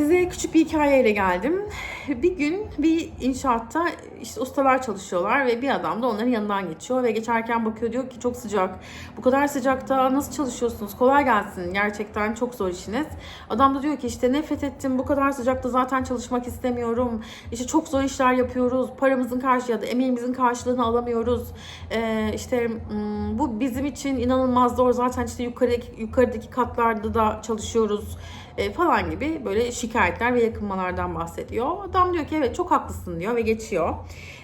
Size küçük bir hikayeyle geldim. Bir gün bir inşaatta işte ustalar çalışıyorlar ve bir adam da onların yanından geçiyor ve geçerken bakıyor diyor ki çok sıcak. Bu kadar sıcakta nasıl çalışıyorsunuz? Kolay gelsin. Gerçekten çok zor işiniz. Adam da diyor ki işte nefret ettim. Bu kadar sıcakta zaten çalışmak istemiyorum. İşte çok zor işler yapıyoruz. Paramızın karşı ya da emeğimizin karşılığını alamıyoruz. Ee, işte bu bizim için inanılmaz zor. Zaten işte yukarıdaki, yukarıdaki katlarda da çalışıyoruz e, falan gibi böyle şikayetler ve yakınmalardan bahsediyor. Adam diyor ki evet çok haklısın diyor ve geçiyor.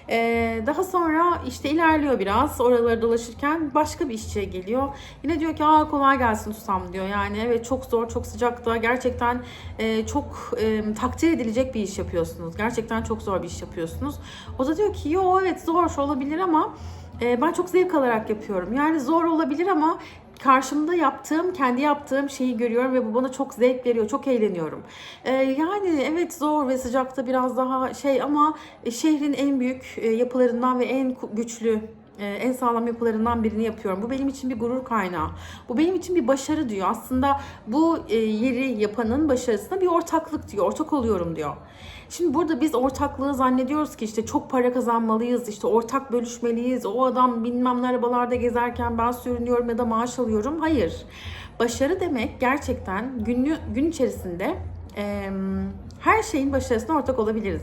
E, daha sonra işte ilerliyor biraz oraları dolaşırken başka bir işçiye geliyor. Yine diyor ki aa kolay gelsin ustam diyor. Yani evet çok zor çok sıcakta gerçekten e, çok e, takdir edilecek bir iş yapıyorsunuz. Gerçekten çok zor bir iş yapıyorsunuz. O da diyor ki yo evet zor olabilir ama e, ben çok zevk alarak yapıyorum. Yani zor olabilir ama karşımda yaptığım, kendi yaptığım şeyi görüyorum ve bu bana çok zevk veriyor, çok eğleniyorum. Ee, yani evet zor ve sıcakta biraz daha şey ama e, şehrin en büyük e, yapılarından ve en güçlü en sağlam yapılarından birini yapıyorum. Bu benim için bir gurur kaynağı. Bu benim için bir başarı diyor. Aslında bu e, yeri yapanın başarısına bir ortaklık diyor. Ortak oluyorum diyor. Şimdi burada biz ortaklığı zannediyoruz ki işte çok para kazanmalıyız, işte ortak bölüşmeliyiz. O adam bilmem ne arabalarda gezerken ben sürünüyorum ya da maaş alıyorum. Hayır. Başarı demek gerçekten günlü, gün içerisinde e, her şeyin başarısına ortak olabiliriz.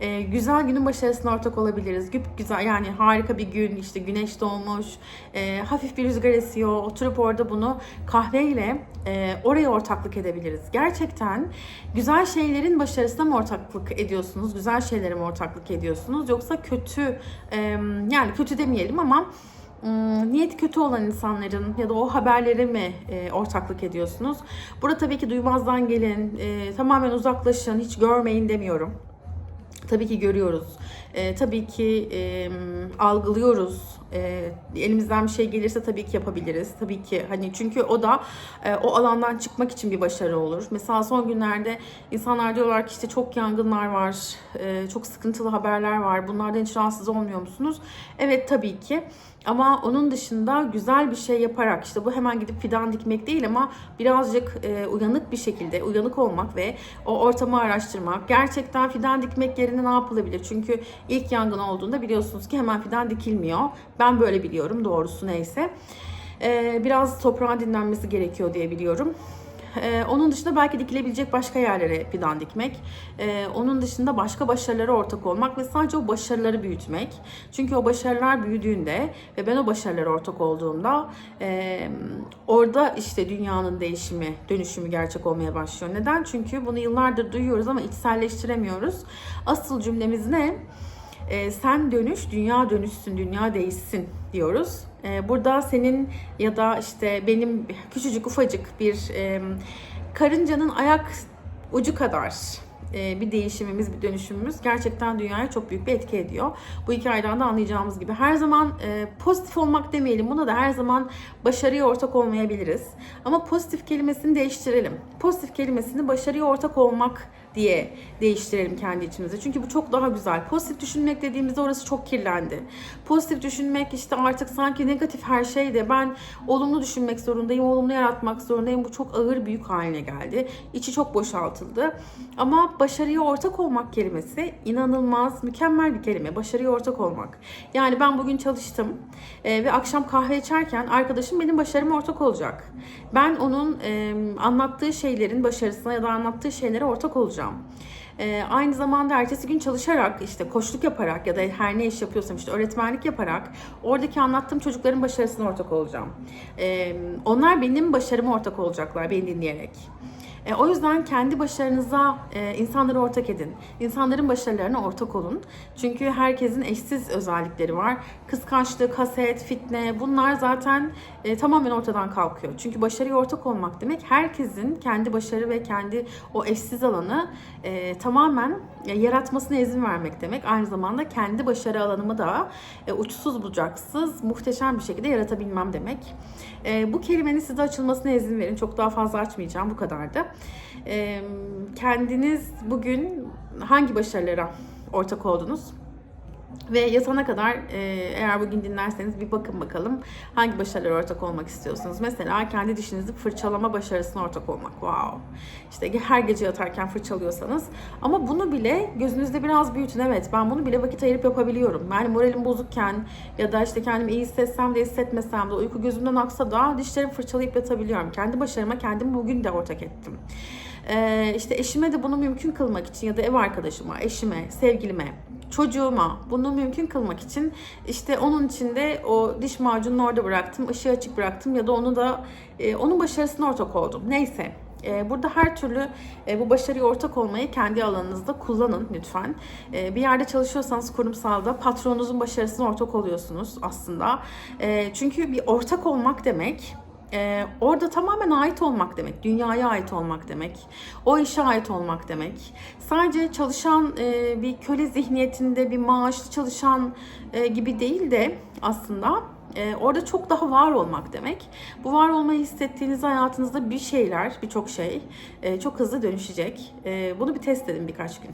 E, güzel günün başarısına ortak olabiliriz. Güp güzel yani harika bir gün işte güneş doğmuş, e, hafif bir rüzgar esiyor. Oturup orada bunu kahveyle e, oraya ortaklık edebiliriz. Gerçekten güzel şeylerin başarısına mı ortaklık ediyorsunuz? Güzel şeylere mi ortaklık ediyorsunuz? Yoksa kötü e, yani kötü demeyelim ama Hmm, niyeti kötü olan insanların ya da o haberlere mi e, ortaklık ediyorsunuz? Burada tabii ki duymazdan gelin, e, tamamen uzaklaşın, hiç görmeyin demiyorum. Tabii ki görüyoruz. E, tabii ki e, algılıyoruz. E, elimizden bir şey gelirse tabii ki yapabiliriz. Tabii ki hani çünkü o da e, o alandan çıkmak için bir başarı olur. Mesela son günlerde insanlar diyorlar ki işte çok yangınlar var, e, çok sıkıntılı haberler var. Bunlardan hiç rahatsız olmuyor musunuz? Evet tabii ki. Ama onun dışında güzel bir şey yaparak işte bu hemen gidip fidan dikmek değil ama birazcık e, uyanık bir şekilde uyanık olmak ve o ortamı araştırmak. Gerçekten fidan dikmek yerine ne yapılabilir? Çünkü ilk yangın olduğunda biliyorsunuz ki hemen fidan dikilmiyor. Ben böyle biliyorum doğrusu neyse. E, biraz toprağın dinlenmesi gerekiyor diye biliyorum. Ee, onun dışında belki dikilebilecek başka yerlere fidan dikmek. Ee, onun dışında başka başarılara ortak olmak ve sadece o başarıları büyütmek. Çünkü o başarılar büyüdüğünde ve ben o başarılara ortak olduğumda e, orada işte dünyanın değişimi, dönüşümü gerçek olmaya başlıyor. Neden? Çünkü bunu yıllardır duyuyoruz ama içselleştiremiyoruz. Asıl cümlemiz ne? Ee, sen dönüş, dünya dönüşsün, dünya değişsin diyoruz. Ee, burada senin ya da işte benim küçücük ufacık bir karıncanın ayak ucu kadar e, bir değişimimiz, bir dönüşümümüz gerçekten dünyaya çok büyük bir etki ediyor. Bu hikayeden de anlayacağımız gibi her zaman e, pozitif olmak demeyelim buna da her zaman başarıya ortak olmayabiliriz. Ama pozitif kelimesini değiştirelim. Pozitif kelimesini başarıya ortak olmak diye değiştirelim kendi içimizde. Çünkü bu çok daha güzel. Pozitif düşünmek dediğimizde orası çok kirlendi. Pozitif düşünmek işte artık sanki negatif her şeyde ben olumlu düşünmek zorundayım, olumlu yaratmak zorundayım. Bu çok ağır büyük haline geldi. İçi çok boşaltıldı. Ama başarıya ortak olmak kelimesi inanılmaz, mükemmel bir kelime. Başarıya ortak olmak. Yani ben bugün çalıştım e, ve akşam kahve içerken arkadaşım benim başarıma ortak olacak. Ben onun anlattığı şeylerin başarısına ya da anlattığı şeylere ortak olacağım. Ee, aynı zamanda ertesi gün çalışarak işte koçluk yaparak ya da her ne iş yapıyorsam işte öğretmenlik yaparak oradaki anlattığım çocukların başarısına ortak olacağım. Ee, onlar benim başarıma ortak olacaklar beni dinleyerek. E, o yüzden kendi başarınıza e, insanları ortak edin. İnsanların başarılarına ortak olun. Çünkü herkesin eşsiz özellikleri var. Kıskançlık, haset, fitne bunlar zaten e, tamamen ortadan kalkıyor. Çünkü başarıya ortak olmak demek herkesin kendi başarı ve kendi o eşsiz alanı e, tamamen e, yaratmasına izin vermek demek. Aynı zamanda kendi başarı alanımı da e, uçsuz bucaksız muhteşem bir şekilde yaratabilmem demek. E, bu kelimenin size açılmasına izin verin. Çok daha fazla açmayacağım. Bu kadardı. Kendiniz bugün hangi başarılara ortak oldunuz? Ve yatana kadar e, eğer bugün dinlerseniz bir bakın bakalım hangi başarılara ortak olmak istiyorsunuz. Mesela kendi dişinizi fırçalama başarısına ortak olmak. Wow. İşte her gece yatarken fırçalıyorsanız. Ama bunu bile gözünüzde biraz büyütün. Evet ben bunu bile vakit ayırıp yapabiliyorum. Yani moralim bozukken ya da işte kendimi iyi hissetsem de hissetmesem de uyku gözümden aksa da dişlerimi fırçalayıp yatabiliyorum. Kendi başarıma kendim bugün de ortak ettim. Ee, işte eşime de bunu mümkün kılmak için ya da ev arkadaşıma, eşime, sevgilime, çocuğuma bunu mümkün kılmak için işte onun için de o diş macununu orada bıraktım, ışığı açık bıraktım ya da onu da e, onun başarısına ortak oldum. Neyse. E, Burada her türlü e, bu başarıya ortak olmayı kendi alanınızda kullanın lütfen. Bir yerde çalışıyorsanız kurumsalda patronunuzun başarısına ortak oluyorsunuz aslında. Çünkü bir ortak olmak demek ee, orada tamamen ait olmak demek, dünyaya ait olmak demek, o işe ait olmak demek. Sadece çalışan e, bir köle zihniyetinde bir maaşlı çalışan e, gibi değil de aslında e, orada çok daha var olmak demek. Bu var olmayı hissettiğiniz hayatınızda bir şeyler, birçok şey e, çok hızlı dönüşecek. E, bunu bir test edin birkaç gün.